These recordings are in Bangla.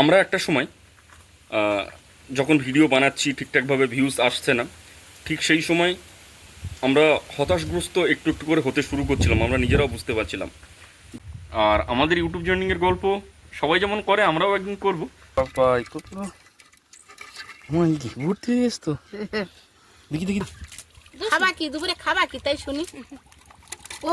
আমরা একটা সময় যখন ভিডিও বানাচ্ছি ঠিকঠাকভাবে ভিউজ আসছে না ঠিক সেই সময় আমরা হতাশগ্রস্ত একটু একটু করে হতে শুরু করছিলাম আমরা নিজেরাও বুঝতে পারছিলাম। আর আমাদের ইউটিউব জার্নিংয়ের গল্প সবাই যেমন করে আমরাও একদিন করব। ঘুরতে তো দেখি দেখি। খাবা কি? দুপুরে খাবা কি? তাই শুনি। ও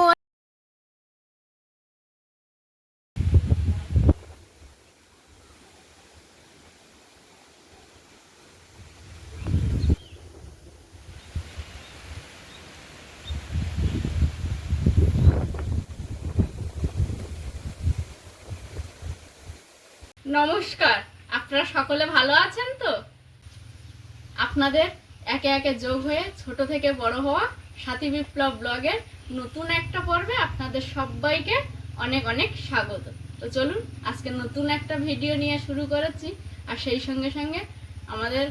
নমস্কার। আপনারা সকলে ভালো আছেন তো? আপনাদের একে একে যোগ হয়ে ছোট থেকে বড় হওয়া সাথী বিপ্লব ব্লগের নতুন একটা পর্বে আপনাদের সবাইকে অনেক অনেক স্বাগত। তো চলুন, আজকে নতুন একটা ভিডিও নিয়ে শুরু করেছি। আর সেই সঙ্গে সঙ্গে আমাদের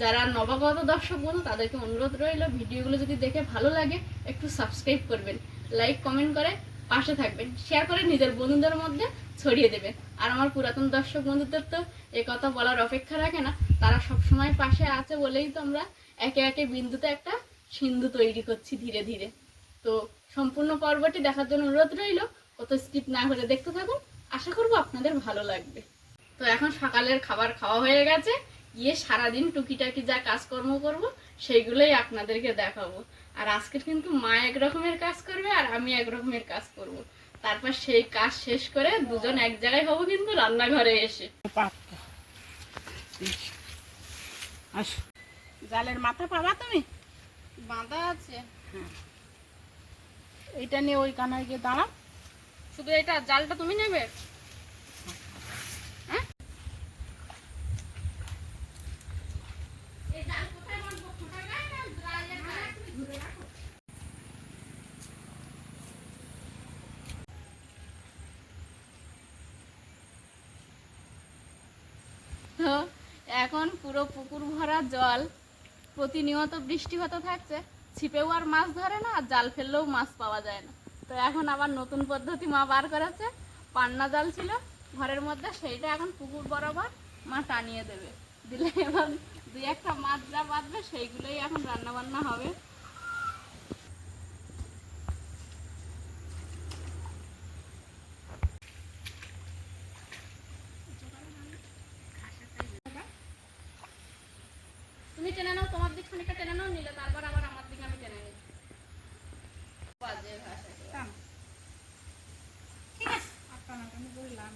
যারা নবাগত দর্শক বন্ধু, তাদেরকে অনুরোধ রইল, ভিডিওগুলো যদি দেখে ভালো লাগে, একটু সাবস্ক্রাইব করবেন। লাইক কমেন্ট করে পাশে থাকবেন শেয়ার করে নিজের বন্ধুদের মধ্যে ছড়িয়ে দেবেন। আর আমার পুরাতন দর্শক বন্ধুদের তো এ কথা বলার অপেক্ষা রাখে না, তারা সব সময় পাশে আছে বলেই তো আমরা একে একে বিন্দুতে একটা সিন্ধু তৈরি করছি ধীরে ধীরে। তো সম্পূর্ণ পর্বটি দেখার জন্য অনুরোধ রইল কত স্কিপ না করে দেখতে থাকুন, আশা করব আপনাদের ভালো লাগবে। তো এখন সকালের খাবার খাওয়া হয়ে গেছে, গিয়ে সারাদিন টুকিটাকি যা কাজকর্ম করব, সেইগুলোই আপনাদেরকে দেখাবো। আর আজকে কিন্তু মা এক রকমের কাজ করবে আর আমি এক রকমের কাজ করব। তারপর সেই কাজ শেষ করে দুজন এক জায়গায় হব কিন্তু রান্নাঘরে এসে। জালের মাথা পাবা তুমি? বাঁধা আছে। এইটা নিয়ে ওই কানায় গিয়ে দাঁড়াও। শুধু এটা জালটা তুমি নেবে? তো এখন পুরো পুকুর ভরা জল। প্রতিনিয়ত বৃষ্টি হতে থাকছে। ছিপেও আর মাছ ধরে না, আর জাল ফেললেও মাছ পাওয়া যায় না। তো এখন আবার নতুন পদ্ধতি মা বার করেছে। পান্না জাল ছিল, ঘরের মধ্যে সেইটা এখন পুকুর বরাবর মা টানিয়ে দেবে। দিলে এবার দুই একটা মাছ যা বাঁধবে, সেইগুলোই এখন রান্না বান্না হবে তুমি টেনে নাও তোমার দিক খানিকটা টেনে নাও নিলে তারপর আবার আমার দিকে আমি টেনে নিই বাজে ভাষা টান। ঠিক আছে আপনার আমি বললাম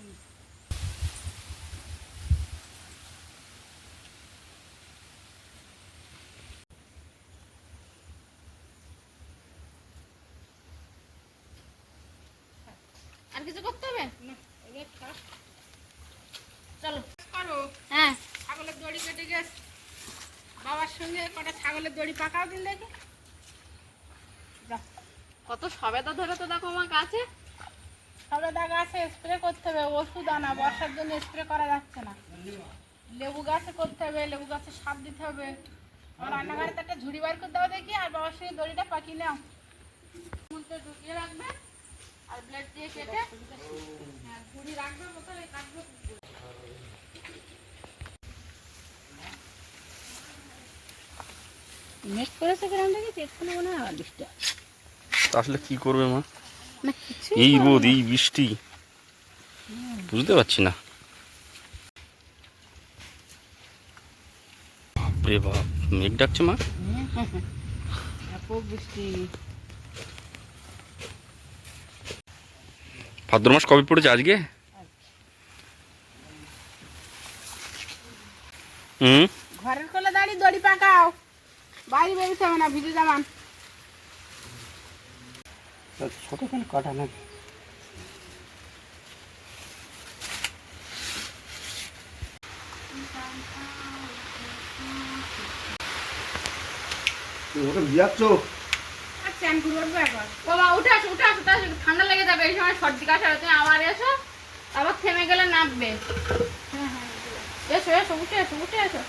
আর কিছু করতে হবে? চলো। করো। হ্যাঁ। ছাগলের দড়ি কেটে গেছে। বাবার সঙ্গে কটা ছাগলের দড়ি পাকাও দিন দেখি। যাও কত সবেদা ধরে তো দেখো আমার কাছে। সবে দাগ আছে স্প্রে করতে হবে ওষুধ আনা বর্ষার জন্য স্প্রে করা যাচ্ছে না। লেবু গাছে করতে হবে লেবু গাছে সাপ দিতে হবে। আমার রান্নাঘরে তো একটা ঝুড়ি বার করে দাও দেখি আর বাবার সঙ্গে দড়িটা পাকিয়ে নাও। ঢুকিয়ে রাখবে। আর ব্লেড দিয়ে কেটে হ্যাঁ রাখবে কাটবে করেছে এক্ষুনি মনে হয় বৃষ্টি আসলে কি করবে মা? এই রোদ এই বৃষ্টি। বুঝতে পারছি না। বাপরে বাপ মেঘ ডাকছে মা। বৃষ্টি। ভাদ্র মাস কবে পড়েছে আজকে? হুম? ঘরের কোলে দাঁড়িয়ে দড়ি পাকাও। বাড়ি বেরোতে হবে না ভিজে জামান ছোটখানি কাটা না। ওটা বিয়াচ্ছ আর চ্যান এখন ও উঠে আসো উঠে আসো উঠে ঠান্ডা লেগে যাবে এই সময় সর্দি কাশি হবে তুমি আমার এসো আবার থেমে গেলে নামবে। হ্যাঁ হ্যাঁ এসো এসো উঠে এসো উঠে এসো।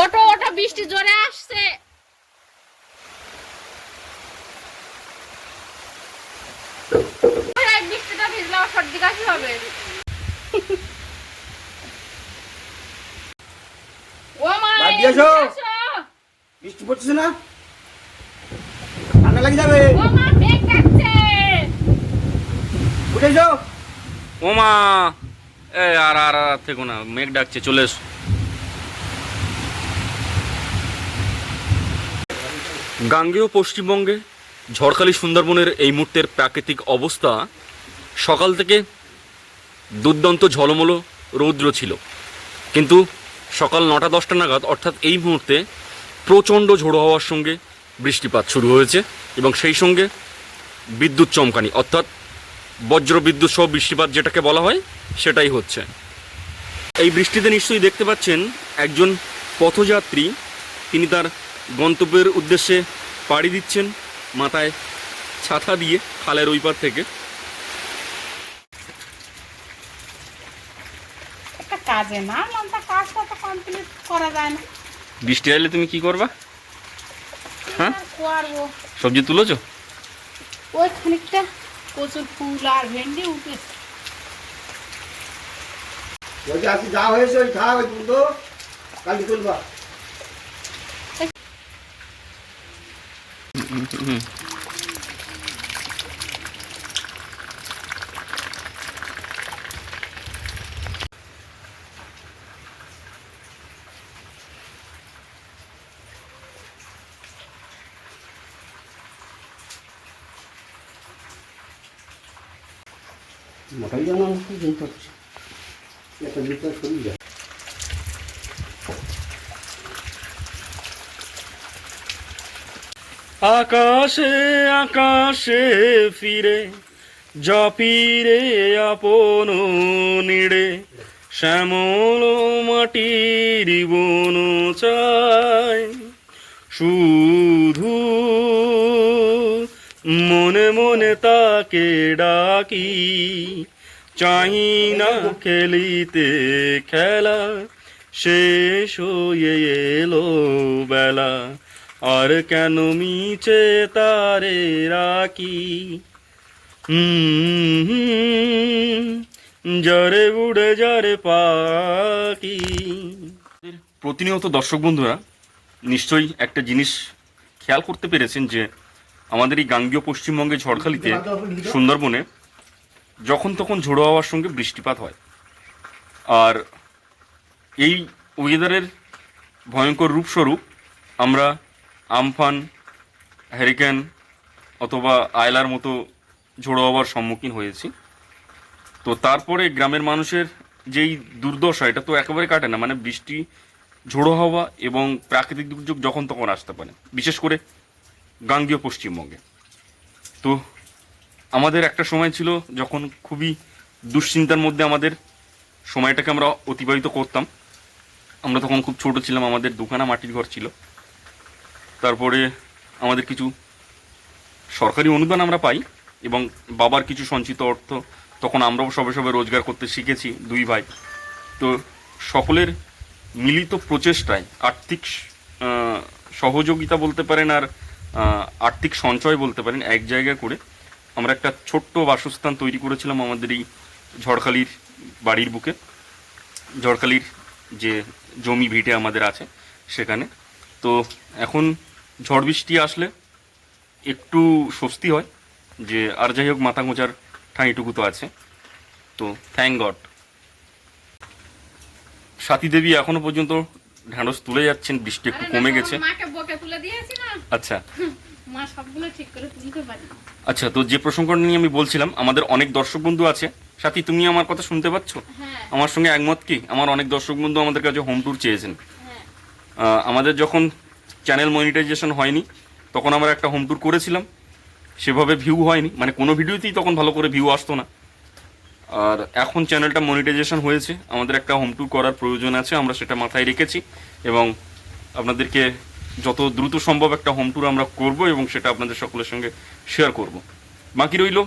ওটো ওটো বৃষ্টি জোরে আসছে। বৃষ্টিটা ভিজলে আমার সর্দি কাশি হবে। ও মা। বৃষ্টি পড়ছে না? ঠান্ডা লেগে যাবে। উঠে যাও ওমা এ আর আর আর থেকো না মেঘ ডাকছে চলে এসো। গাঙ্গেয় পশ্চিমবঙ্গে ঝড়খালি সুন্দরবনের এই মুহূর্তের প্রাকৃতিক অবস্থা সকাল থেকে দুর্দান্ত ঝলমলো রৌদ্র ছিল। কিন্তু সকাল নটা দশটা নাগাদ অর্থাৎ এই মুহূর্তে প্রচণ্ড ঝোড়ো হওয়ার সঙ্গে বৃষ্টিপাত শুরু হয়েছে এবং সেই সঙ্গে বিদ্যুৎ চমকানি অর্থাৎ বজ্র বিদ্যুৎ সহ বৃষ্টিপাত যেটাকে বলা হয় সেটাই হচ্ছে। এই বৃষ্টিতে নিশ্চয়ই দেখতে পাচ্ছেন একজন পথযাত্রী তিনি তার গন্তব্যের উদ্দেশ্যে পাড়ি দিচ্ছেন মাথায় ছাতা দিয়ে খালের ওই পার থেকে। কাজে না কাজটা তো কমপ্লিট করা যায় না। বৃষ্টি এলে তুমি কি করবা? হ্যাঁ? সবজি তুলেছো? ওই খানিকটা প্রচুর ফুল আর ভেন্ডি উঠেছে যা হয়েছে ওই খা ওই তুলতো। কালকে তুলবা জানা কি জিনিস হচ্ছে একটা যায় আকাশে আকাশে ফিরে, জপিরে আপন নিড়ে, শ্যামল মাটির বন চায়। শুধু মনে মনে তাকে ডাকি চাই না খেলিতে খেলা শেষ হয়ে এলো বেলা। আর কেন মিছে তারে রাখি? হুম, জরে উড়ে জরে পাখি। প্রতিনিয়ত দর্শক বন্ধুরা নিশ্চয়ই একটা জিনিস খেয়াল করতে পেরেছেন যে আমাদের এই গাঙ্গীয় পশ্চিমবঙ্গে ঝড়খালিতে সুন্দরবনে যখন তখন ঝোড়ো হওয়ার সঙ্গে বৃষ্টিপাত হয়। আর এই ওয়েদারের ভয়ঙ্কর রূপস্বরূপ আমরা আমফান হ্যারিকেন অথবা আয়লার মতো ঝোড়ো হওয়ার সম্মুখীন হয়েছি। তো তারপরে গ্রামের মানুষের যেই দুর্দশা, এটা তো একেবারে কাটে না। মানে বৃষ্টি, ঝোড়ো হওয়া এবং প্রাকৃতিক দুর্যোগ যখন তখন আসতে পারে। বিশেষ করে গাঙ্গীয় পশ্চিমবঙ্গে। তো আমাদের একটা সময় ছিল যখন খুবই দুশ্চিন্তার মধ্যে আমাদের সময়টাকে আমরা অতিবাহিত করতাম। আমরা তখন খুব ছোট ছিলাম, আমাদের দুখানা মাটির ঘর ছিল। তারপরে আমাদের কিছু সরকারি অনুদান আমরা পাই এবং বাবার কিছু সঞ্চিত অর্থ তখন আমরাও সবে সবে রোজগার করতে শিখেছি দুই ভাই। তো সকলের মিলিত প্রচেষ্টায় আর্থিক সহযোগিতা বলতে পারেন আর আর্থিক সঞ্চয় বলতে পারেন এক জায়গায় করে আমরা একটা ছোট্ট বাসস্থান তৈরি করেছিলাম আমাদের এই ঝড়খালির বাড়ির বুকে। ঝড়খালির যে জমি ভিটে আমাদের আছে সেখানে। তো এখন ঝড় বৃষ্টি আসলে একটু স্বস্তি হয় যে আর যাই হোক মাথা গোঁজার ঠাঁইটুকু তো আছে। তো থ্যাংক গড সাথী দেবী এখনও পর্যন্ত ঢ্যাঁড়স তুলে যাচ্ছেন বৃষ্টি একটু কমে গেছে। আচ্ছা। মা সবগুলো ঠিক করে তুলতে পারি। না। আচ্ছা তো যে প্রসঙ্গটা নিয়ে আমি বলছিলাম আমাদের অনেক দর্শক বন্ধু আছে। সাথী তুমি আমার কথা শুনতে পাচ্ছ? হ্যাঁ। আমার সঙ্গে একমত কি? আমার অনেক দর্শক বন্ধু আমাদের কাছে হোম ট্যুর চেয়েছেন। হ্যাঁ। আমাদের যখন চ্যানেল মনিটাইজেশন হয়নি তখন আমরা একটা হোম ট্যুর করেছিলাম। সেভাবে ভিউ হয়নি। মানে কোনো ভিডিওতেই তখন ভালো করে ভিউ আসতো না। আর এখন চ্যানেলটা মনিটাইজেশন হয়েছে। আমাদের একটা হোম ট্যুর করার প্রয়োজন আছে আমরা সেটা মাথায় রেখেছি। এবং আপনাদেরকে যত দ্রুত সম্ভব একটা হোম ট্যুর আমরা করব এবং সেটা আপনাদের সকলের সঙ্গে শেয়ার করব। বাকি রইল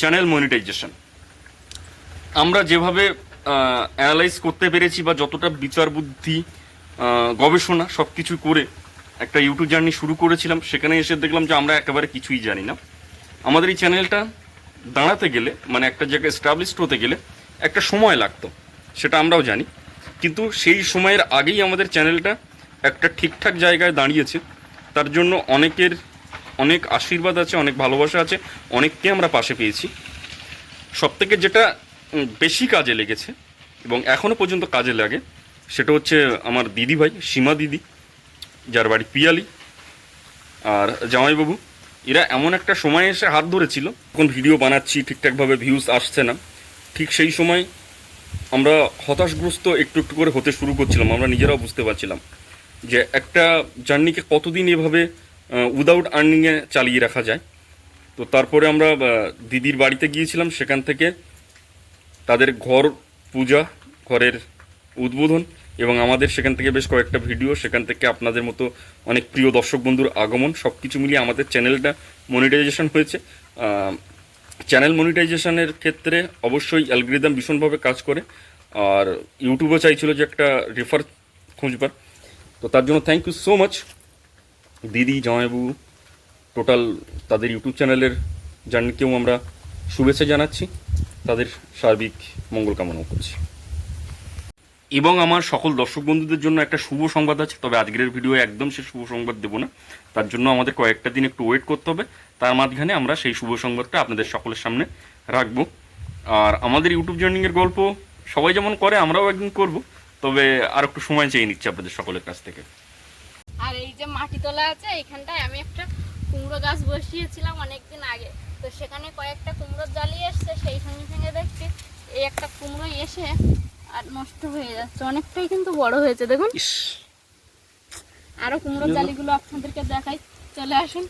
চ্যানেল মনিটাইজেশন আমরা যেভাবে অ্যানালাইজ করতে পেরেছি বা যতটা বিচার বুদ্ধি গবেষণা সব কিছু করে একটা ইউটিউব জার্নি শুরু করেছিলাম, সেখানে এসে দেখলাম যে আমরা একেবারে কিছুই জানি না। আমাদের এই চ্যানেলটা দাঁড়াতে গেলে মানে একটা জায়গায় এস্টাবলিশড হতে গেলে একটা সময় লাগতো, সেটা আমরাও জানি। কিন্তু সেই সময়ের আগেই আমাদের চ্যানেলটা একটা ঠিকঠাক জায়গায় দাঁড়িয়েছে, তার জন্য অনেকের অনেক আশীর্বাদ আছে, অনেক ভালোবাসা আছে, অনেককে আমরা পাশে পেয়েছি। সবথেকে যেটা বেশি কাজে লেগেছে এবং এখনও পর্যন্ত কাজে লাগে, সেটা হচ্ছে আমার দিদি ভাই সীমা দিদি, যার বাড়ি পিয়ালি আর জামাইবাবু। এরা এমন একটা সময় এসে হাত ধরেছিল তখন ভিডিও বানাচ্ছি, ঠিকঠাকভাবে ভিউজ আসছে না। ঠিক সেই সময় আমরা হতাশগ্রস্ত একটু একটু করে হতে শুরু করছিলাম, আমরা নিজেরাও বুঝতে পারছিলাম। যে একটা জার্নিকে কতদিন এভাবে উইদাউট আর্নিংয়ে চালিয়ে রাখা যায়। তো তারপরে আমরা দিদির বাড়িতে গিয়েছিলাম, সেখান থেকে তাদের ঘর পূজা, ঘরের উদ্বোধন এবং আমাদের সেখান থেকে বেশ কয়েকটা ভিডিও, সেখান থেকে আপনাদের মতো অনেক প্রিয় দর্শক বন্ধুর আগমন সব কিছু মিলিয়ে আমাদের চ্যানেলটা মনিটাইজেশন হয়েছে। চ্যানেল মনিটাইজেশনের ক্ষেত্রে অবশ্যই অ্যালগরিদম ভীষণভাবে কাজ করে। আর ইউটিউবও চাইছিল যে একটা রেফার খুঁজবার। তো তার জন্য থ্যাংক ইউ সো মাচ দিদি, জামাইবাবু টোটাল তাদের ইউটিউব চ্যানেলের জার্নিকেও আমরা শুভেচ্ছা জানাচ্ছি, তাদের সার্বিক মঙ্গল কামনা করছি। এবং আমার সকল দর্শক বন্ধুদের জন্য একটা শুভ সংবাদ আছে, তবে আজকের ভিডিও একদম সে শুভ সংবাদ দেবো না। তার জন্য আমাদের কয়েকটা দিন একটু ওয়েট করতে হবে, তার মাঝখানে আমরা সেই শুভ সংবাদটা আপনাদের সকলের সামনে রাখব। আর আমাদের ইউটিউব জার্নিংয়ের গল্প সবাই যেমন করে, আমরাও একদিন করব। তবে আর একটু সময় চেয়ে নিচ্ছি আপনাদের সকলের কাছ থেকে। আর এই যে মাটি তোলা আছে এখানটায় আমি একটা কুমড়ো গাছ বসিয়েছিলাম অনেকদিন আগে। তো সেখানে কয়েকটা কুমড়ো জালি এসছে সেই সঙ্গে সঙ্গে দেখছি এই একটা কুমড়ো এসে আর নষ্ট হয়ে যাচ্ছে। অনেকটাই কিন্তু বড় হয়েছে দেখুন। আরও কুমড়ো জালিগুলো আপনাদেরকে দেখাই। চলে আসুন।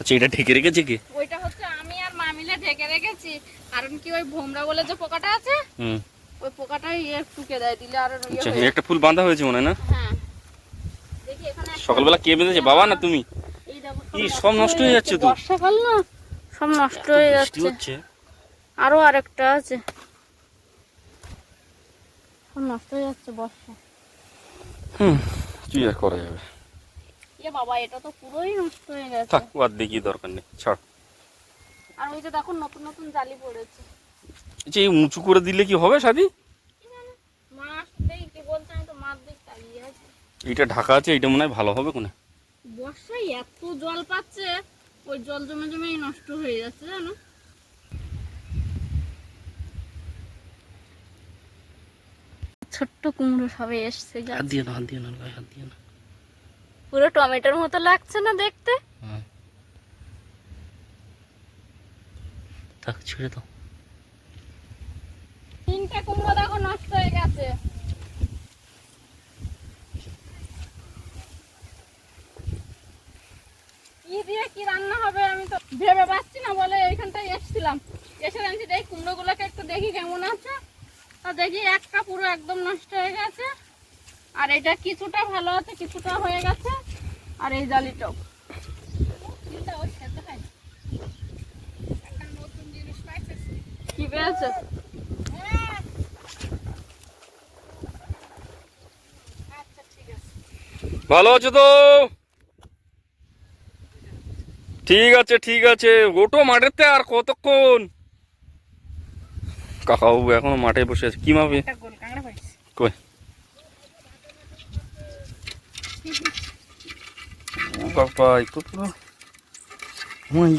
আচ্ছা এটা ঢেকে রেখেছে কি? ওইটা হচ্ছে আমি আর মা মিলে ঢেকে রেখেছি। কারণ কি ওই ভোমরা বলে যে পোকাটা আছে? হুম। ওই পোকাটাই টুকে দেয় দিলে আর ইয়ে আচ্ছা একটা ফুল বাঁধা হয়েছে মনে হয় না? হ্যাঁ। সকালবেলা কে বেঁধেছে? বাবা না তুমি? এই সব নষ্ট হয়ে যাচ্ছে তো। বর্ষাকাল না? সব নষ্ট হয়ে যাচ্ছে। আরও আরেকটা আছে। সব নষ্ট হয়ে যাচ্ছে বর্ষা। হুম কি আর করা যাবে? এ বাবা এটা তো পুরোই নষ্ট হয়ে গেছে। থাক আর দেখি দরকার নেই। ছাড়। আর ওই যে দেখো নতুন নতুন জালি পড়েছে। আচ্ছা এই উঁচু করে দিলে কি হবে আছি এইটা ঢাকা আছে এটা মনে হয় ভালো হবে কোনে? বর্ষায় এত জল পাচ্ছে ওই জল জমে জমেই নষ্ট হয়ে যাচ্ছে জানো? ছোট্ট কুমড়ো সবে এসছে। হাত দিয়ে না হাত দিয়ে না হাত দিয়ে না। পুরো টমেটোর মতো লাগছে না দেখতে? হ্যাঁ। থাক ছেড়ে দাও। তিনটে কুমড়ো দেখো নষ্ট হয়ে গেছে। কি দিয়ে কি রান্না হবে আমি তো ভেবে পাচ্ছি না বলে এইখানটায় এসেছিলাম। এসে জানছি এই কুমড়োগুলোকে একটু দেখি কেমন আছে। তা দেখি একটা পুরো একদম নষ্ট হয়ে গেছে। আর এটা কিছুটা ভালো আছে কিছুটা হয়ে গেছে। আর এই জালিটাও কি পেয়েছে? ভালো আছো তো? ঠিক আছে ঠিক আছে। ওটো মাঠেতে আর কতক্ষণ? কাকাবাবু এখনও মাঠে বসে আছে। কি মাপে? কই?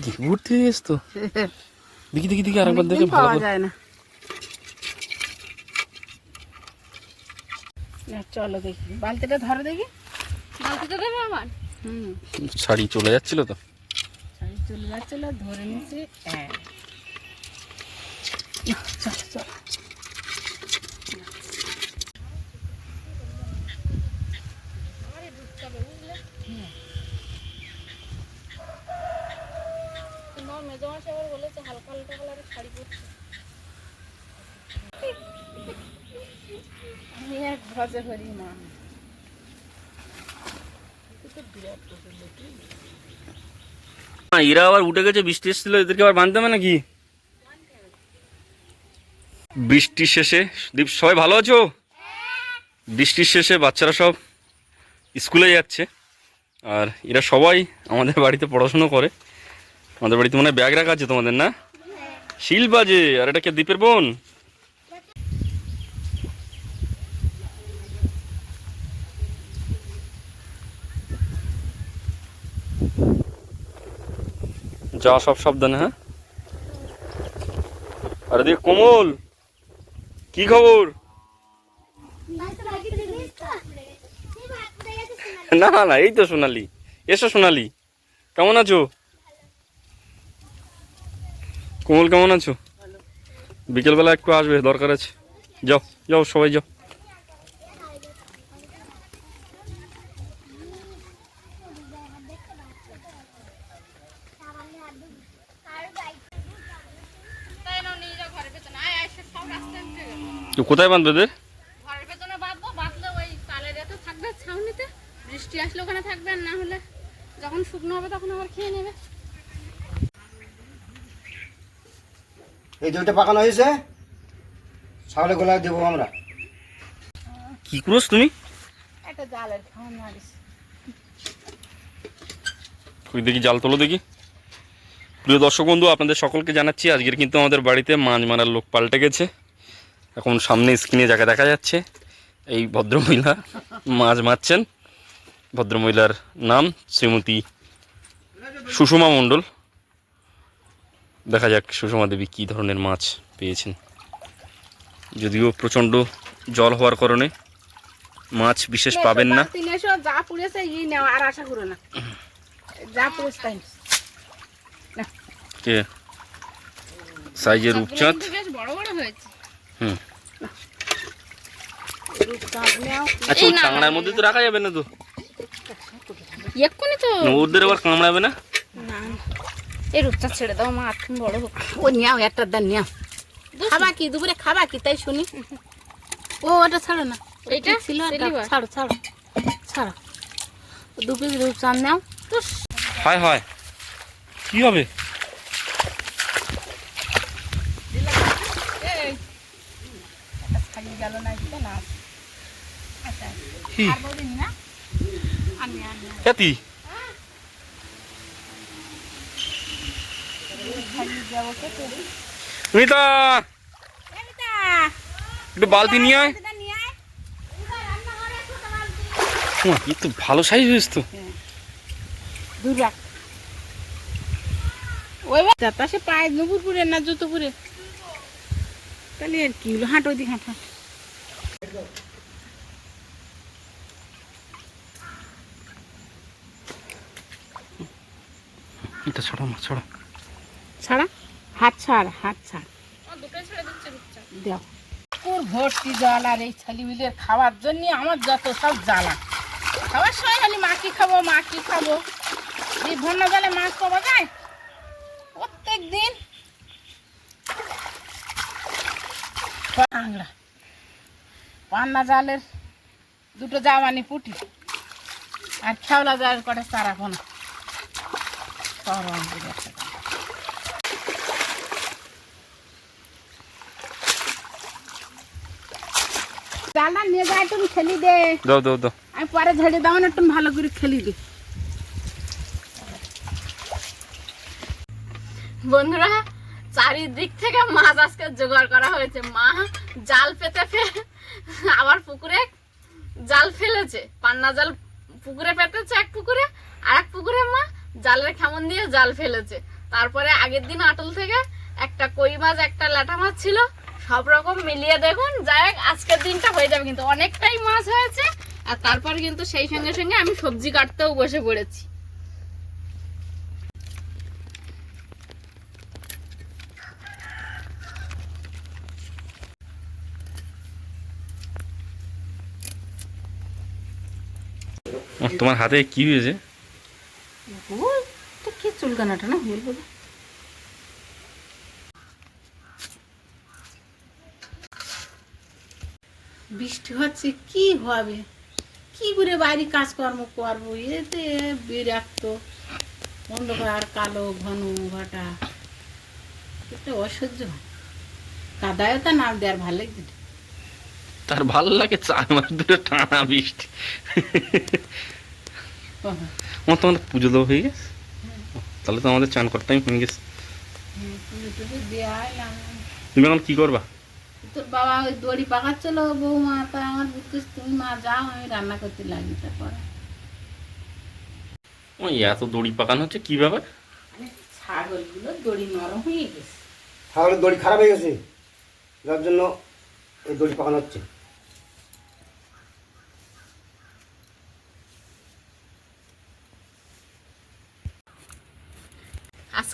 কি ঘুরতে তো? দেখি দেখি দেখি আরেকবার দেখে ভালো যায় না, চলো দেখি। বালতিটা ধরো দেখি বালতিটা দেবে আমার হুম শাড়ি চলে যাচ্ছিল তো? শাড়ি চলে যাচ্ছিল ধরে নিয়েছি হ্যাঁ বলেছে হালকা হালকা কালারের শাড়ি পরছে আমি এক ভজে করি মা না এরা আবার উঠে গেছে, বৃষ্টি এসেছিল, এদেরকে আবার বাঁধতে হবে নাকি? বৃষ্টির শেষে, দীপ, সবাই ভালো আছো? বৃষ্টির শেষে বাচ্চারা সব স্কুলে যাচ্ছে। আর এরা সবাই আমাদের বাড়িতে পড়াশুনো করে। আমাদের বাড়িতে মনে হয় ব্যাগ রাখা আছে তোমাদের, না? শিল বাজে, আর এটা কে দ্বীপের বোন? যা সব সাবধানে হ্যাঁ? আরে দেখ, কোমল! কি খবর? না না, এই তো সোনালি। এসো সোনালি। কেমন আছো? কোমল, কেমন আছো? বিকেলবেলা একটু আসবে, দরকার আছে। যাও যাও, সবাই যাও তাই নাও নিয়ে যাও ঘরের পেছনে আয় আয় সে সব রাস্তায় উঠে গেল তো কোথায় বাঁধবে এদের? ঘরের পেছনে বাঁধবো বাঁধলে ওই কালের এতে থাকবে ছাউনিতে। বৃষ্টি আসলে ওখানে থাকবে আর না হলে যখন শুকনো হবে তখন আবার খেয়ে নেবে। এই দুটো পাকানো হয়েছে? ছাগলের গোলায় দেবো আমরা। কি করছ তুমি? একটা জালের খাওয়ান মারিস ওই দেখি জাল তোলো দেখি। প্রিয় দর্শক বন্ধু আপনাদের সকলকে জানাচ্ছি আজকের কিন্তু আমাদের বাড়িতে মাছ মারার লোক পাল্টে গেছে। এখন সামনে স্ক্রিনে যাকে দেখা যাচ্ছে এই ভদ্রমহিলা মাছ মারছেন। ভদ্রমহিলার নাম শ্রীমতী সুষমা মণ্ডল। দেখা যাক সুষমা দেবী কী ধরনের মাছ পেয়েছেন। যদিও প্রচণ্ড জল হওয়ার কারণে মাছ বিশেষ পাবেন না। বালতি নিয়ে এসো যা পুড়েছে ই নেও আর আশা করো না। যা পুড়েছে তাই। কে? সাইজের রূপচাঁদ। কিন্তু বেশ বড় বড় হয়েছে। হুম। আচ্ছা ওই কাঁকড়ার মধ্যে তো রাখা যাবে না তো? এক্ষুনি তো। ওদের আবার কামড়াবে না? না না। এই রূপটা ছেড়ে দাও মা বড় হোক। ও নিয়াও একটা দেন নিয়াও। খাবা কি দুপুরে খাবা কি তাই শুনি। ও ওটা ছাড়ো না। এইটা? ছিল? ছাড়ো ছাড়ো ছাড়ো। দু পিস রূপচাঁদ নাও। হয় হয়। কি হবে খালি গেল না দিতে না আচ্ছা কি? মিতা! একটু বালতি নিয়ে আয়। তো ভালো সাইজ হয়েছে তো। ওই যাতা সে পায়ে নুপুর পুরে না জুতো পুরে তাহলে আর কি হলো? হাঁটো দি হাঁটো। এটা ছড়া মা ছড়া। ছাড়া? হাত ছাড় হাত ছাড়। দেও। ভর্তি জল আর এই খাওয়ার জন্য আমার যত সব জ্বালা। খাওয়ার সময় খালি মাকি খাব মাকি খাব? এই বন্যা জলে মাছ পাওয়া যায় প্রত্যেক দিন আংলা পান্না জালের দুটো জামানি পুটি আর খেওলা জালের কটা চারা পোনা সরম করে একটা কথা। নিয়ে যায় তুমি খেলি দে দাও দাও দাও আমি পরে ঝেড়ে দাও না তুমি ভালো করে খেলি দে বন্ধুরা চারিদিক থেকে মাছ আজকে জোগাড় করা হয়েছে। মা জাল পেতে ফেলে আবার পুকুরে জাল ফেলেছে। পান্না জাল পুকুরে পেতেছে এক পুকুরে আর এক পুকুরে মা জালের খেমন দিয়ে জাল ফেলেছে। তারপরে আগের দিন আটল থেকে একটা কই মাছ, একটা ল্যাটা মাছ ছিল। সব রকম মিলিয়ে দেখুন, যাই হোক, আজকের দিনটা হয়ে যাবে কিন্তু অনেকটাই মাছ হয়েছে। আর তারপর কিন্তু সেই সঙ্গে সঙ্গে আমি সবজি কাটতেও বসে পড়েছি। তোমার হাতে কি হয়েছে? কি চুলকানাটা না? বলব না। বৃষ্টি হচ্ছে, কি হবে? কি করে বাইরে কাজকর্ম করব? এতে বিরক্ত। অন্ধকার কালো, ঘন ঘটা এটা অসহ্য। হয় কাদায় তো নাম দেওয়ার ভালো লাগছে। তার ভালো লাগে চার মাস ধরে টানা বৃষ্টি। ও তোমাদের পুজো দেওয়া হয়ে গেছে। তাহলে তো আমাদের চান করতেই হয়ে গেছে। তুমি এখন কি করবা? তোর বাবা ওই দড়ি পাকাচ্ছিল বৌমা তা আমার বুঝছিস তুমি মা যাও আমি রান্না করতে লাগি তারপরে। ওই এত দড়ি পাকানো হচ্ছে কি ব্যাপার? ছাগলগুলো দড়ি নরম হয়ে গেছে। ছাগলের দড়ি খারাপ হয়ে গেছে। যার জন্য এই দড়ি পাকানো হচ্ছে।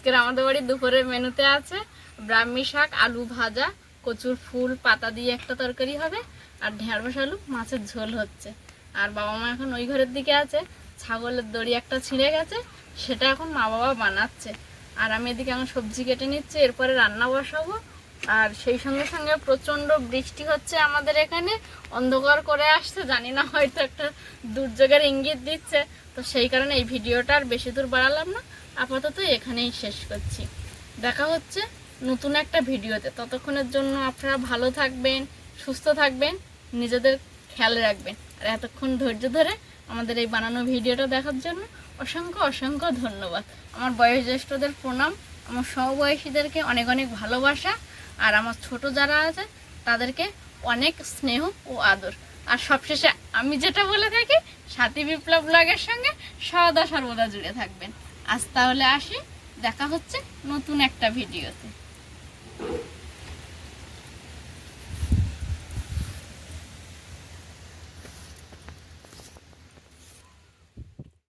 আজকের আমাদের বাড়ি দুপুরের মেনুতে আছে ব্রাহ্মী শাক, আলু ভাজা, কচুর ফুল, পাতা দিয়ে একটা তরকারি হবে, আর ঢেঁড়স আলু, মাছের ঝোল হচ্ছে। আর বাবা মা এখন ওই ঘরের দিকে আছে, ছাগলের দড়ি একটা ছিঁড়ে গেছে, সেটা এখন মা বাবা বানাচ্ছে। আর আমি এদিকে এখন সবজি কেটে নিচ্ছি, এরপরে রান্না বসাবো। আর সেই সঙ্গে সঙ্গে প্রচণ্ড বৃষ্টি হচ্ছে আমাদের এখানে। অন্ধকার করে আসছে, জানি না হয়তো একটা দুর্যোগের ইঙ্গিত দিচ্ছে। তো সেই কারণে এই ভিডিওটা আর বেশি দূর বাড়ালাম না। আপাতত এখানেই শেষ করছি। দেখা হচ্ছে নতুন একটা ভিডিওতে। ততক্ষণের জন্য আপনারা ভালো থাকবেন, সুস্থ থাকবেন, নিজেদের খেয়াল রাখবেন। আর এতক্ষণ ধৈর্য ধরে আমাদের এই বানানো ভিডিওটা দেখার জন্য অসংখ্য অসংখ্য ধন্যবাদ। আমার বয়োজ্যেষ্ঠদের প্রণাম, আমার সমবয়সীদেরকে অনেক অনেক ভালোবাসা। আর আমার ছোট যারা আছে, তাদেরকে অনেক স্নেহ ও আদর। আর সবশেষে আমি যেটা বলে থাকি, সাথী বিপ্লব ব্লগের সঙ্গে সদা সর্বদা জুড়ে থাকবেন। আজ তাহলে আসি, দেখা হচ্ছে নতুন একটা ভিডিওতে।